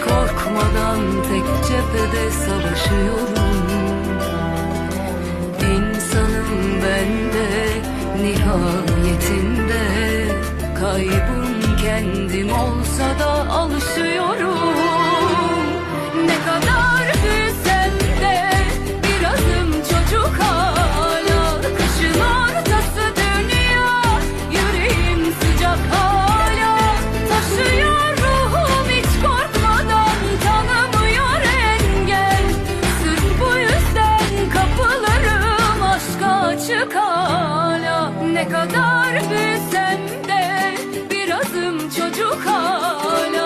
korkmadan tek cephede savaşıyorum. İnsanım ben de nihayetinde kaybım kendim olsa Ne kadar büyüsem de birazım çocuk hala